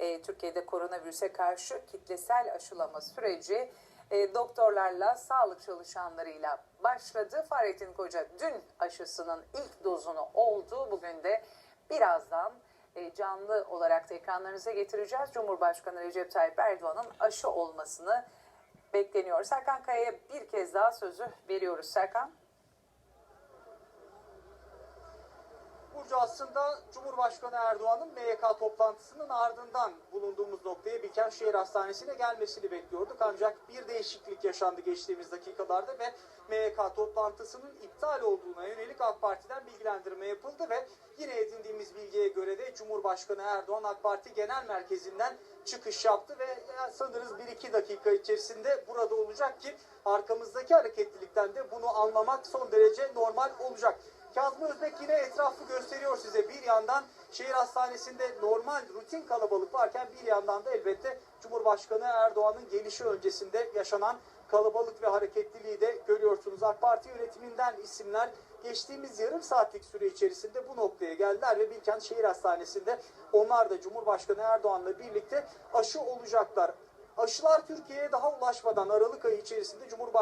e, Türkiye'de koronavirüse karşı kitlesel aşılama süreci e, doktorlarla, sağlık çalışanlarıyla başladı. Fahrettin Koca dün aşısının ilk dozunu oldu. Bugün de birazdan e, canlı olarak da ekranlarınıza getireceğiz. Cumhurbaşkanı Recep Tayyip Erdoğan'ın aşı olmasını bekleniyor. Serkan Kaya'ya bir kez daha sözü veriyoruz. Serkan. Aslında Cumhurbaşkanı Erdoğan'ın MYK toplantısının ardından bulunduğumuz noktaya Bilkent Şehir Hastanesi'ne gelmesini bekliyorduk. Ancak bir değişiklik yaşandı geçtiğimiz dakikalarda ve MYK toplantısının iptal olduğuna yönelik AK Parti'den bilgilendirme yapıldı ve yine edindiğimiz bilgiye göre de Cumhurbaşkanı Erdoğan AK Parti Genel Merkezi'nden çıkış yaptı ve sanırız 1-2 dakika içerisinde burada olacak ki arkamızdaki hareketlilikten de bunu anlamak son derece normal olacak. Kazım Özbek yine etrafı gösteriyor size. Bir yandan şehir hastanesinde normal rutin kalabalık varken bir yandan da elbette Cumhurbaşkanı Erdoğan'ın gelişi öncesinde yaşanan kalabalık ve hareketliliği de görüyorsunuz. AK Parti yönetiminden isimler geçtiğimiz yarım saatlik süre içerisinde bu noktaya geldiler ve Bilkent Şehir Hastanesi'nde onlar da Cumhurbaşkanı Erdoğan'la birlikte aşı olacaklar. Aşılar Türkiye'ye daha ulaşmadan Aralık ayı içerisinde Cumhurbaşkanı